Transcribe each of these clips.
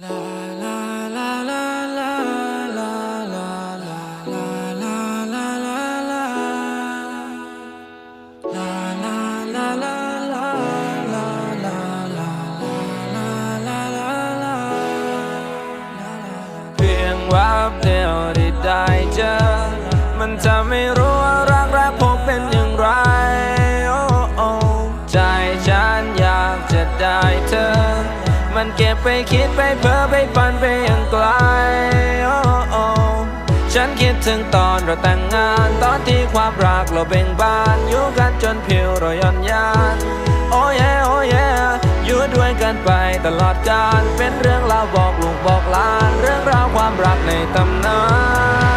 ได้เจอ มันจะไม่รู้ว่ารักแรกพบเป็นอย่างไร โอ้ใจฉันอยากจะได้เธอ มันเก็บไปคิดไปเพ้อไปฝันไปย่างไกลโอ้โอ้ฉันคิดถึงตอนเราแต่งงาน ตอนที่ความรักเราเบ่งบานอยู่กันจนผิวเราย่อนยาน โอ้ยโอ้ยอยู่ด้วยกันไปตลอดกาลเป็นเรื่องราวบอกลูกบอกหลาน เรื่องราวความรักในตำนาน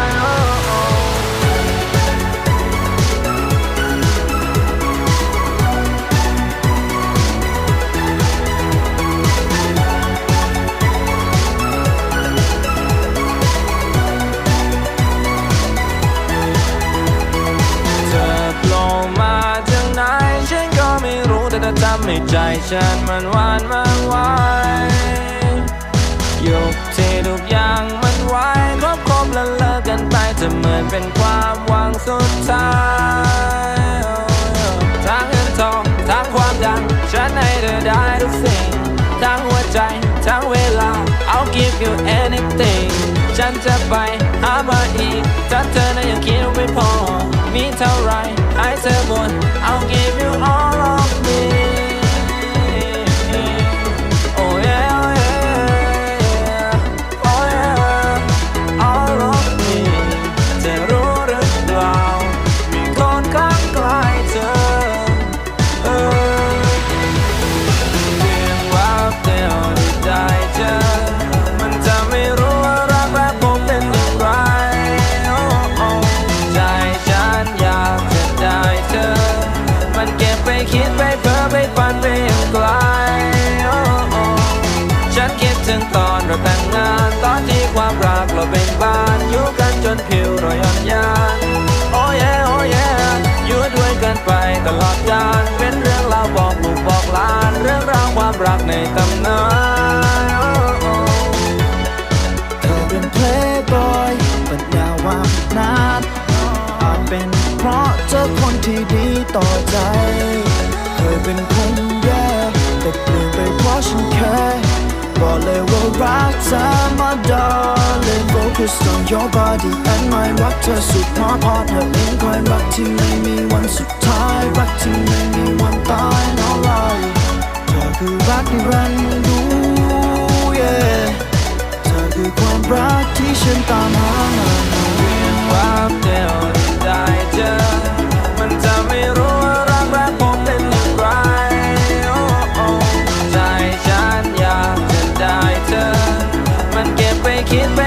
ำให้ใจฉันมันหวานมันไหวยกที่ทุกอย่างมันไหวครบครบแล้วเลิกกันไปจะเหมือนเป็นความหวังสุดท้ายทั้งเงินทองทั้งความดัง ฉันให้เธอได้ทุกสิ่ง ทั้งหัวใจ ทั้งเวลา I'll give you anything ฉันจะไปหามาอีกถ้าเธอนั้นยังคิดไม่พอ ฉันคิดถึงตอนเราแต่งงาน ตอนที่ความรักเราเบ่งบานอยู่กันจนผิวเราย่อนยานโอ้ยโอ้ยอยู่ด้วยกันไปตลอดกาลเป็นเรื่องราวบอกลูกบอกหลาน เรื่องราวความรักในตำนานเธอเป็น playboy ปัญญาวามนาดอาจเป็นเพราะเจอคนที่ดีต่อใจ เคยเป็นคนแย่แต่เปลี่ยนไปเพราะฉันแค่ focus on your body and mine รักเธอสุดหมอพอเธอเองคอยรักที่ไม่มีวันสุดท้าย รักที่ไม่มีวันตายน้องลายเธอคือรักที่รันดู yeah เธอคือความรักที่ฉันตามหาเวียนวับเดียวที่ได้เจอ มันจะไม่รู้ว่ารักแรกผมเป็นย่งไรใจฉันอยากจะได้เธอ มันเก็บไปคิดไป